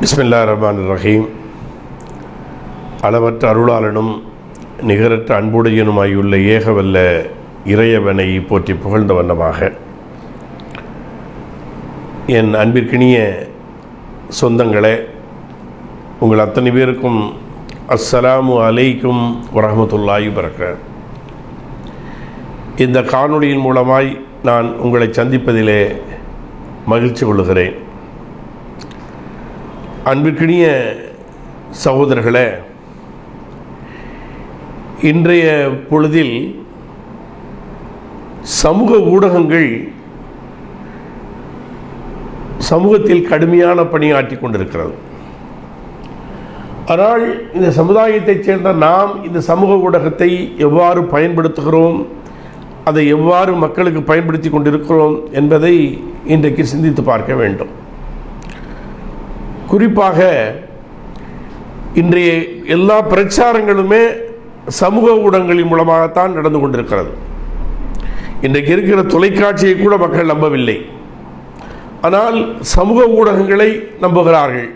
பிஸ்மில்லா ரஹ்மான் ரஹீம் அளவற்ற அருளாளனும் நிகரற்ற அன்புடையனுமாயுள்ள ஏகவல்ல இறையவனை போற்றி புகழ்ந்த வண்ணமாக. என் அன்பிற்கினிய சொந்தங்களே உங்கள் அத்தனை பேருக்கும் அஸ்ஸலாமு அலைக்கும் வரஹமத்துல்லாஹி பிறக்க இந்த காணொளியின் மூலமாய் நான் உங்களை சந்திப்பதிலே மகிழ்ச்சி கொள்கிறேன் அன்பிற்கினிய சகோதரர்களே இன்றைய பொழுதில் சமூக ஊடகங்கள் சமூகத்தில் கடுமையான பணியாற்றி கொண்டிருக்கிறது. ஆனால் இந்த சமுதாயத்தைச் சேர்ந்த நாம் இந்த சமூக ஊடகத்தை எவ்வாறு பயன்படுத்துகிறோம் அதை எவ்வாறு மக்களுக்கு பயன்படுத்தி கொண்டிருக்கிறோம் என்பதை இன்றைக்கு சிந்தித்து பார்க்க வேண்டும். குறிப்பாக இன்றைய எல்லா பிரச்சாரங்களுமே சமூக ஊடகங்களின் மூலமாகத்தான் நடந்து கொண்டிருக்கிறது. இன்றைக்கு இருக்கிற தொலைக்காட்சியை கூட மக்கள் நம்பவில்லை. ஆனால் சமூக ஊடகங்களை நம்புகிறார்கள்.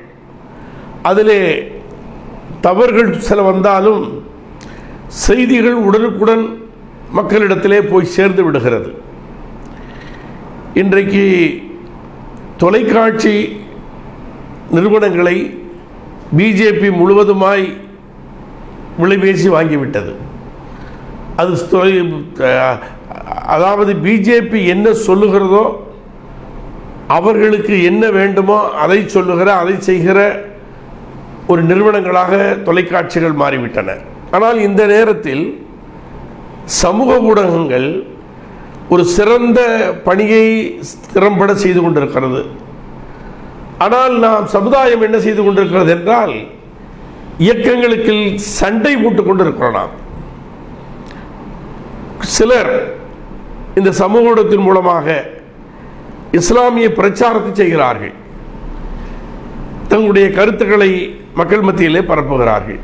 அதிலே தவறுகள் சில வந்தாலும் செய்திகள் உடனுக்குடன் மக்களிடத்திலே போய் சேர்ந்து விடுகிறது. இன்றைக்கு தொலைக்காட்சி நிறுவனங்களை பிஜேபி முழுவதுமாய் விலைபேசி வாங்கிவிட்டது. அது தொலை- அதாவது பிஜேபி என்ன சொல்லுகிறதோ அவர்களுக்கு என்ன வேண்டுமோ அதை சொல்லுகிற அதை செய்கிற ஒரு நிறுவனங்களாக தொலைக்காட்சிகள் மாறிவிட்டன. ஆனால் இந்த நேரத்தில் சமூக ஊடகங்கள் ஒரு சிறந்த பணியை திறம்பட செய்து கொண்டிருக்கிறது. ஆனால் நாம் சமுதாயம் என்ன செய்து கொண்டிருக்கிறது என்றால் இயக்கங்களுக்கு சண்டை போட்டுக் கொண்டிருக்கிறோம். நாம் சிலர் இந்த சமூக ஊடகத்தின் மூலமாக இஸ்லாமிய பிரச்சாரத்தை செய்கிறார்கள். தங்களுடைய கருத்துக்களை மக்கள் மத்தியிலே பரப்புகிறார்கள்.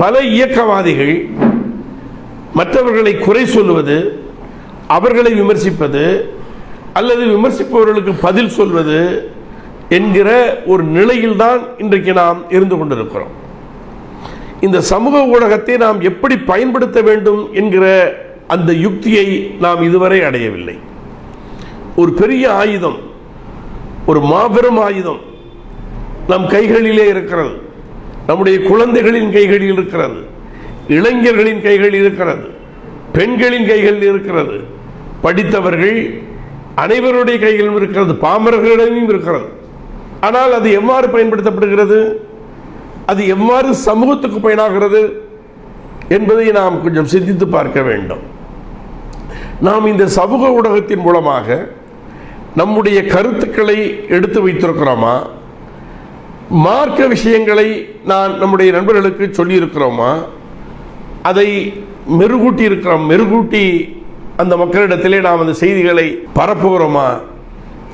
பல இயக்கவாதிகள் மற்றவர்களை குறை சொல்வது அவர்களை விமர்சிப்பது அல்லது விமர்சிப்பவர்களுக்கு பதில் சொல்வது என்கிற ஒரு நிலையில்தான் இன்றைக்கு நாம் இருந்து கொண்டிருக்கிறோம். இந்த சமூக ஊடகத்தை நாம் எப்படி பயன்படுத்த வேண்டும் என்கிற அந்த யுக்தியை நாம் இதுவரை அடையவில்லை. ஒரு பெரிய ஆயுதம் ஒரு மாபெரும் ஆயுதம் நம் கைகளிலே இருக்கிறது. நம்முடைய குழந்தைகளின் கைகளில் இருக்கிறது. இளைஞர்களின் கைகளில் இருக்கிறது. பெண்களின் கைகளில் இருக்கிறது. படித்தவர்கள் அனைவருடைய கைகளிலும் இருக்கிறது. பாமரர்களிடமும் இருக்கிறது. ஆனால் அது எவ்வாறு பயன்படுத்தப்படுகிறது? அது எவ்வாறு சமூகத்துக்கு பயனாகிறது? என்பதை நாம் கொஞ்சம் சிந்தித்து பார்க்க வேண்டும். நாம் இந்த சமூக ஊடகத்தின் மூலமாக நம்முடைய கருத்துக்களை எடுத்து வைத்திருக்கிறோமா? மார்க்க விஷயங்களை நான் நம்முடைய நண்பர்களுக்கு சொல்லியிருக்கிறோமா? அதை மெருகூட்டி இருக்கிறோம் மெருகூட்டி அந்த மக்களிடத்திலே நாம் அந்த செய்திகளை பரப்புகிறோமா?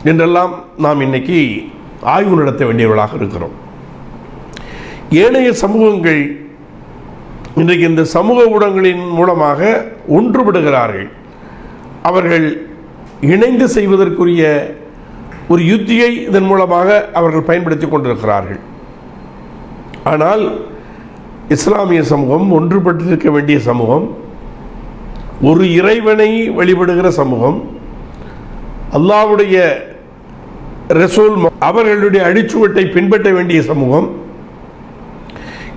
என்றெல்லாம் நாம் இன்னைக்கு ஆய்வு நடத்த வேண்டியவர்களாக இருக்கிறோம். ஏனைய சமூகங்கள் இன்றைக்கு இந்த சமூக ஊடகங்களின் மூலமாக ஒன்றுபடுகிறார்கள். அவர்கள் இணைந்து செய்வதற்குரிய ஒரு யுத்தியை இதன் மூலமாக அவர்கள் பயன்படுத்தி கொண்டிருக்கிறார்கள். ஆனால் இஸ்லாமிய சமூகம் ஒன்றுபட்டிருக்க வேண்டிய சமூகம் ஒரு இறைவனை வழிபடுகிற சமூகம் அல்லாவுடைய ரசூல் அவர்களுடைய அடிச்சுவட்டை பின்பற்ற வேண்டிய சமூகம்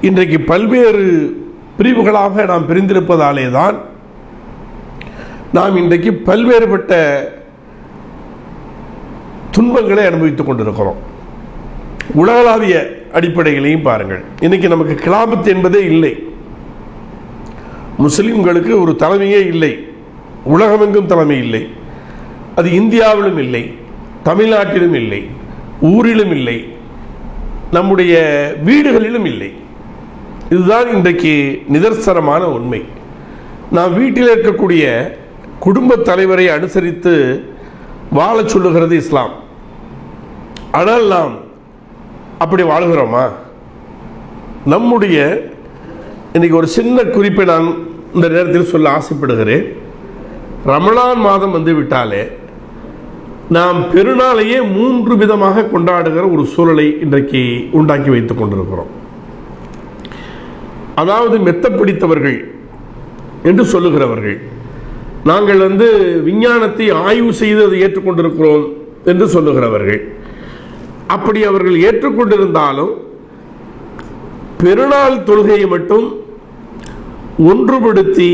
இன்றைக்கு பல்வேறு பிரிவுகளாக நாம் பிரிந்திருப்பதாலே தான் நாம் இன்றைக்கு பல்வேறுபட்ட துன்பங்களை அனுபவித்துக் கொண்டிருக்கிறோம். உலகளாவிய அடிப்படைகளையும் பாருங்கள். இன்னைக்கு நமக்கு கிலாபத் என்பதே இல்லை. முஸ்லிம்களுக்கு ஒரு தலைமையே இல்லை. உலகமெங்கும் தலைமை இல்லை. அது இந்தியாவிலும் இல்லை. தமிழ்நாட்டிலும் இல்லை ஊரிலும் இல்லை நம்முடைய வீடுகளிலும் இல்லை. இதுதான் இன்றைக்கு நிதர்சனமான உண்மை. நாம் வீட்டில் இருக்கக்கூடிய குடும்ப தலைவரை அனுசரித்து வாழச் சொல்லுகிறது இஸ்லாம். ஆனால் நாம் அப்படி வாழுகிறோமா? நம்முடைய இன்னைக்கு ஒரு சின்ன குறிப்பை நான் இந்த நேரத்தில் சொல்ல ஆசைப்படுகிறேன். ரமலான் மாதம் வந்து விட்டாலே நாம் பெருநாளையே மூன்று விதமாக கொண்டாடுகிற ஒரு சூழலை இன்றைக்கு உண்டாக்கி வைத்துக் கொண்டிருக்கிறோம். அதாவது மெத்த பிடித்தவர்கள் என்று சொல்லுகிறவர்கள் நாங்கள் வந்து விஞ்ஞானத்தை ஆய்வு செய்து அதை ஏற்றுக்கொண்டிருக்கிறோம் என்று சொல்லுகிறவர்கள். அப்படி அவர்கள் ஏற்றுக்கொண்டிருந்தாலும் பெருநாள் தொழுகையை மட்டும் ஒன்றுபடுத்தி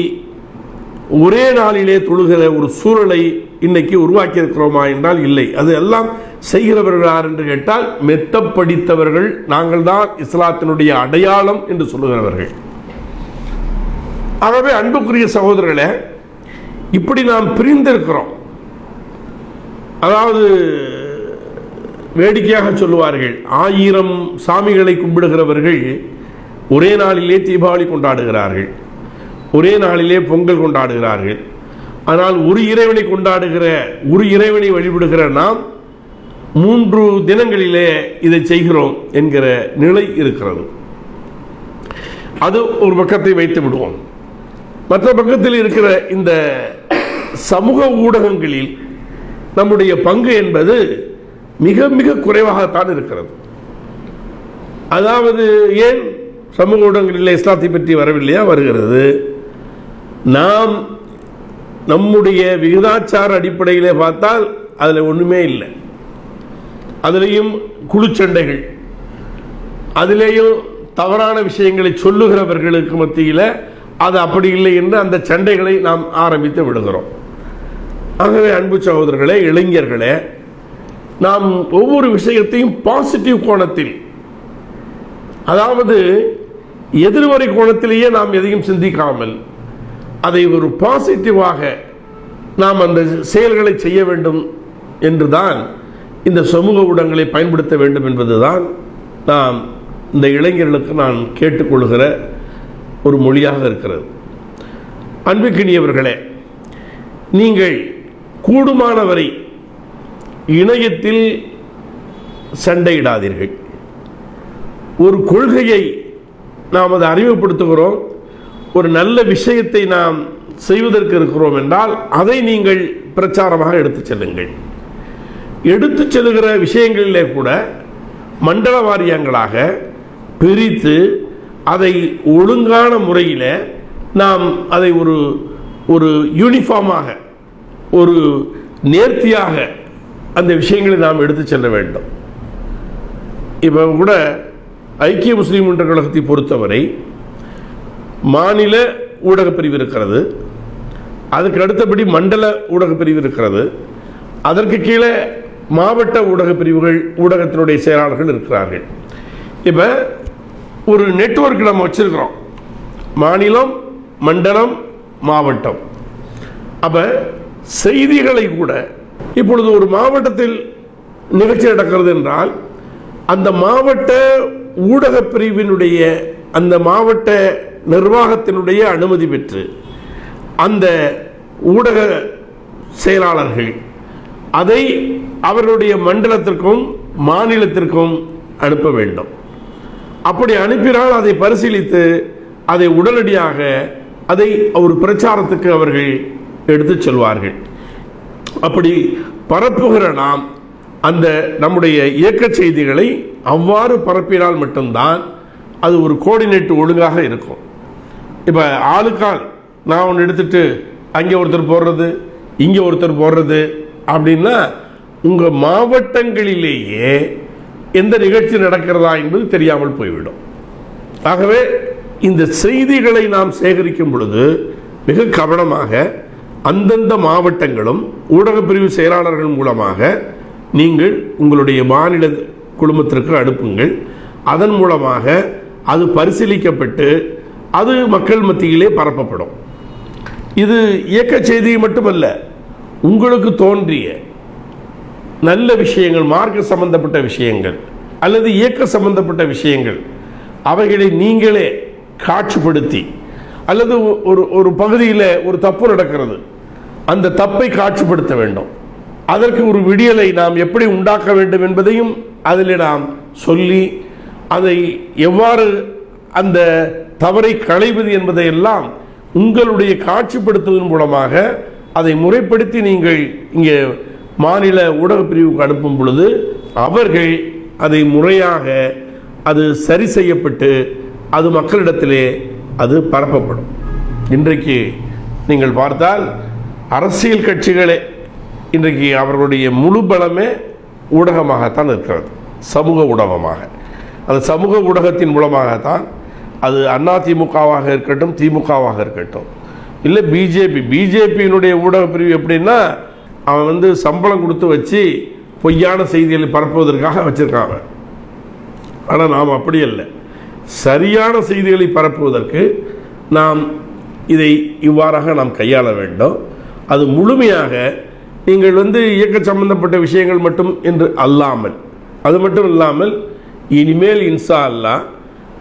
ஒரே நாளிலே தொழுகிற ஒரு சூழலை இன்னைக்கு உருவாக்கி இருக்கிறோமா என்றால் இல்லை. அது எல்லாம் செய்கிறவர்கள் யார் என்று கேட்டால் மெத்த படித்தவர்கள் நாங்கள் தான் இஸ்லாத்தினுடைய அடையாளம் என்று சொல்லுகிறவர்கள். ஆகவே அன்புக்குரிய சகோதரர்களே இப்படி நாம் பிரிந்திருக்கிறோம். அதாவது வேடிக்கையாக சொல்லுவார்கள் ஆயிரம் சாமிகளை கும்பிடுகிறவர்கள் ஒரே நாளிலே தீபாவளி கொண்டாடுகிறார்கள். ஒரே நாளிலே பொங்கல் கொண்டாடுகிறார்கள். ஆனால் ஒரு இறைவனை கொண்டாடுகிற ஒரு இறைவனை வழிபடுகிற நாம் மூன்று தினங்களிலே இதை செய்கிறோம் என்கிற நிலை இருக்கிறது. அது ஒரு பக்கத்தை வைத்து விடுவோம். மற்ற பக்கத்தில் இருக்கிற இந்த சமூக ஊடகங்களில் நம்முடைய பங்கு என்பது மிக மிக குறைவாகத்தான் இருக்கிறது. அதாவது ஏன் சமூக ஊடகங்களில் இஸ்லாத்தை பற்றி வரவில்லையா? வருகிறது. நாம் நம்முடைய விகிதாச்சார அடிப்படையிலே பார்த்தால் அதில் ஒன்றுமே இல்லை. அதுலேயும் குழுச்சண்டைகள் அதிலேயும் தவறான விஷயங்களை சொல்லுகிறவர்களுக்கு மத்தியில் அது அப்படி இல்லை என்று அந்த சண்டைகளை நாம் ஆரம்பித்து விடுகிறோம். ஆகவே அன்பு சகோதரர்களே இளைஞர்களே நாம் ஒவ்வொரு விஷயத்தையும் பாசிட்டிவ் கோணத்தில் அதாவது எதிர்மறை கோணத்திலேயே நாம் எதையும் சிந்திக்காமல் அதை ஒரு பாசிட்டிவாக நாம் அந்த செயல்களை செய்ய வேண்டும் என்று தான் இந்த சமூக ஊடகங்களை பயன்படுத்த வேண்டும் என்பதுதான் நாம் இந்த இளைஞர்களுக்கு நான் கேட்டுக்கொள்கிற ஒரு மொழியாக இருக்கிறது. அன்புக்கினியவர்களே நீங்கள் கூடுமானவரை இணையத்தில் சண்டையிடாதீர்கள். ஒரு கொள்கையை நாம் அதை அறிமுகப்படுத்துகிறோம். ஒரு நல்ல விஷயத்தை நாம் செய்வதற்கு இருக்கிறோம் என்றால் அதை நீங்கள் பிரச்சாரமாக எடுத்துச் செல்லுங்கள். எடுத்துச் செல்லுகிற விஷயங்களிலே கூட மண்டல வாரியங்களாக பிரித்து அதை ஒழுங்கான முறையில் நாம் அதை ஒரு ஒரு யூனிஃபார்மாக ஒரு நேர்த்தியாக அந்த விஷயங்களை நாம் எடுத்துச் செல்ல வேண்டும். இப்போ கூட ஐக்கிய முஸ்லீம் என்ற கழகத்தை பொறுத்தவரை மாநில ஊடகப் பிரிவு இருக்கிறது. அதுக்கு அடுத்தபடி மண்டல ஊடகப் பிரிவு இருக்கிறது. அதற்கு கீழே மாவட்ட ஊடகப்பிரிவுகள் ஊடகத்தினுடைய செயலாளர்கள் இருக்கிறார்கள். இப்போ ஒரு நெட்வொர்க் நம்ம வச்சிருக்கிறோம். மாநிலம் மண்டலம் மாவட்டம். அப்போ செய்திகளை கூட இப்பொழுது ஒரு மாவட்டத்தில் நிகழ்ச்சி நடக்கிறது என்றால் அந்த மாவட்ட ஊடகப்பிரிவினுடைய அந்த மாவட்ட நிர்வாகத்தினுடைய அனுமதி பெற்று அந்த ஊடக செயலாளர்கள் அதை அவர்களுடைய மண்டலத்திற்கும் மாநிலத்திற்கும் அனுப்ப வேண்டும். அப்படி அனுப்பினால் அதை பரிசீலித்து அதை உடனடியாக அதை ஒரு பிரச்சாரத்துக்கு அவர்கள் எடுத்துச் செல்வார்கள். அப்படி பரப்புகிற நாம் அந்த நம்முடைய இயக்க செய்திகளை அவ்வாறு பரப்பினால் மட்டும்தான் அது ஒரு கோஆர்டினேட் ஒழுங்காக இருக்கும். இப்போ ஆளுக்கால் நான் ஒன்று எடுத்துட்டு அங்கே ஒருத்தர் போடுறது இங்கே ஒருத்தர் போடுறது அப்படின்னா உங்கள் மாவட்டங்களிலேயே எந்த நிகழ்ச்சி நடக்கிறதா என்பது தெரியாமல் போய்விடும். ஆகவே இந்த செய்திகளை நாம் சேகரிக்கும் பொழுது மிக கவனமாக அந்தந்த மாவட்டங்களும் ஊடகப்பிரிவு செயலாளர்கள் மூலமாக நீங்கள் உங்களுடைய மாநில குழுமத்திற்கு அனுப்புங்கள். அதன் மூலமாக அது பரிசீலிக்கப்பட்டு அது மக்கள் மத்தியிலே பரப்பப்படும். இது இயக்க செய்தி மட்டுமல்ல உங்களுக்கு தோன்றிய நல்ல விஷயங்கள் மார்க்க சம்பந்தப்பட்ட விஷயங்கள் அல்லது இயக்க சம்பந்தப்பட்ட விஷயங்கள் அவைகளை நீங்களே காட்சிப்படுத்தி அல்லது ஒரு ஒரு பகுதியில் ஒரு தப்பு நடக்கிறது அந்த தப்பை காட்சிப்படுத்த வேண்டும். அதற்கு ஒரு விடியலை நாம் எப்படி உண்டாக்க வேண்டும் என்பதையும் அதில் நாம் சொல்லி அதை எவ்வாறு அந்த தவறை களைவது என்பதையெல்லாம் உங்களுடைய காட்சிப்படுத்துவதன் மூலமாக அதை முறைப்படுத்தி நீங்கள் இங்கே மாநில ஊடகப்பிரிவுக்கு அனுப்பும் பொழுது அவர்கள் அதை முறையாக அது சரி செய்யப்பட்டு அது மக்களிடத்திலே அது பரப்பப்படும். இன்றைக்கு நீங்கள் பார்த்தால் அரசியல் கட்சிகளே இன்றைக்கு அவர்களுடைய முழு பலமே ஊடகமாகத்தான் இருக்கிறது. சமூக ஊடகமாக. அந்த சமூக ஊடகத்தின் மூலமாகத்தான் அது அதிமுகவாக இருக்கட்டும் திமுகவாக இருக்கட்டும். இல்லை பிஜேபி பிஜேபியினுடைய ஊடக பிரிவு எப்படின்னா அவன் வந்து சம்பளம் கொடுத்து வச்சு பொய்யான செய்திகளை பரப்புவதற்காக வச்சிருக்காங்க ஆனால் நாம் அப்படி இல்லை சரியான செய்திகளை பரப்புவதற்கு நாம் இதை இவ்வாறாக நாம் கையாள வேண்டும். அது முழுமையாக நீங்கள் வந்து இயக்க சம்பந்தப்பட்ட விஷயங்கள் மட்டும் என்று அல்லாமல் அது மட்டும் இல்லாமல் இனிமேல் இன்சா அல்லா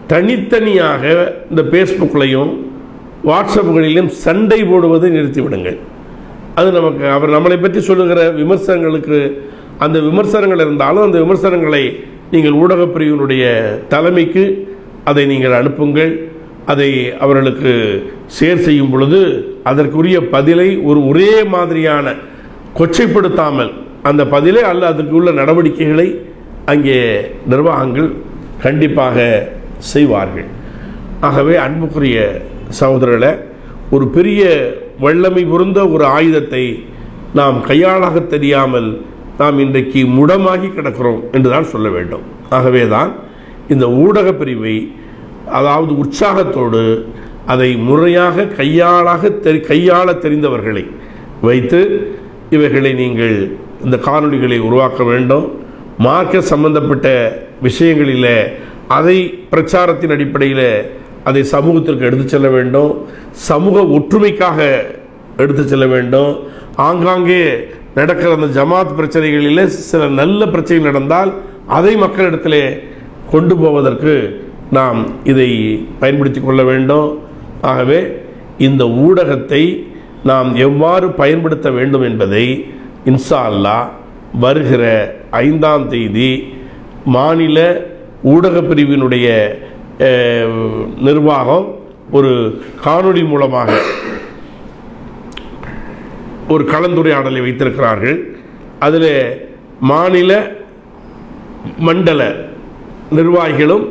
தனித்தனியாக இந்த ஃபேஸ்புக்லையும் வாட்ஸ்அப்புகளிலும் சண்டை போடுவதை நிறுத்திவிடுங்கள். அது நமக்கு அவர் நம்மளை பற்றி சொல்லுகிற விமர்சனங்களுக்கு அந்த விமர்சனங்கள் இருந்தாலும் அந்த விமர்சனங்களை நீங்கள் ஊடகப் பிரிவினுடைய தலைமைக்கு அதை நீங்கள் அனுப்புங்கள். அதை அவர்களுக்கு ஷேர் செய்யும் பொழுது அதற்குரிய பதிலை ஒரு ஒரே மாதிரியான கொச்சைப்படுத்தாமல் அந்த பதிலை அல்ல அதற்கு உள்ள நடவடிக்கைகளை அங்கே நிர்வாகங்கள் கண்டிப்பாக செய்வார்கள். ஆகவே அன்புக்குரிய சகோதரர்களை ஒரு பெரிய வல்லமை பொருந்த ஒரு ஆயுதத்தை நாம் கையாளாக தெரியாமல் நாம் இன்றைக்கு முடமாகி கிடக்கிறோம் என்று தான் சொல்ல வேண்டும். ஆகவே தான் இந்த ஊடக பிரிவை அதாவது உற்சாகத்தோடு அதை முறையாக கையாளாக தெரி கையாள தெரிந்தவர்களை வைத்து இவைகளை நீங்கள் இந்த காணொளிகளை உருவாக்க வேண்டும். மார்க்க சம்பந்தப்பட்ட விஷயங்களில் அதை பிரச்சாரத்தின் அடிப்படையில் அதை சமூகத்திற்கு எடுத்து செல்ல வேண்டும். சமூக ஒற்றுமைக்காக எடுத்து செல்ல வேண்டும். ஆங்காங்கே நடக்கிற அந்த ஜமாத் பிரச்சனைகளில் சில நல்ல பிரச்சனைகள் நடந்தால் அதை மக்களிடத்திலே கொண்டு போவதற்கு நாம் இதை பயன்படுத்தி கொள்ள வேண்டும். ஆகவே இந்த ஊடகத்தை நாம் எவ்வாறு பயன்படுத்த வேண்டும் என்பதை இன்சா அல்லாஹ் வருகிற ஐந்தாம் தேதி மாநில ஊடகப் பிரிவினுடைய நிர்வாகம் ஒரு காணொளி மூலமாக ஒரு கலந்துரையாடலை வைத்திருக்கிறார்கள். அதில் மாநில மண்டல நிர்வாகிகளும்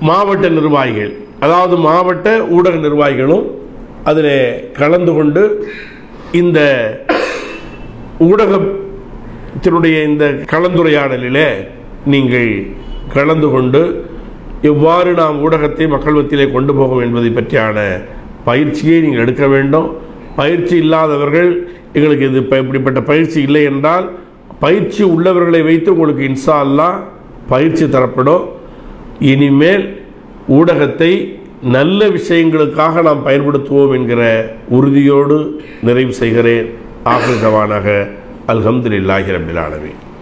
மாவட்ட நிர்வாகிகள் அதாவது மாவட்ட ஊடக நிர்வாகிகளும் அதில் கலந்து கொண்டு இந்த ஊடகத்தினுடைய இந்த கலந்துரையாடலில் நீங்கள் கலந்து கொண்டு எவ்வாறு நாம் ஊடகத்தை மக்கள் மத்தியிலே கொண்டு போகும் என்பதை பற்றியான பயிற்சியை நீங்கள் எடுக்க வேண்டும். பயிற்சி இல்லாதவர்கள் எங்களுக்கு இது இப்படிப்பட்ட பயிற்சி இல்லை என்றால் பயிற்சி உள்ளவர்களை வைத்து உங்களுக்கு இன்சா அல்லா பயிற்சி தரப்படும். இனிமேல் ஊடகத்தை நல்ல விஷயங்களுக்காக நாம் பயன்படுத்துவோம் என்கிற உறுதியோடு நிறைவு செய்கிறேன். ஆகிரவானாக அல்ஹம்துலில்லாஹி ரபில் ஆலமீன்.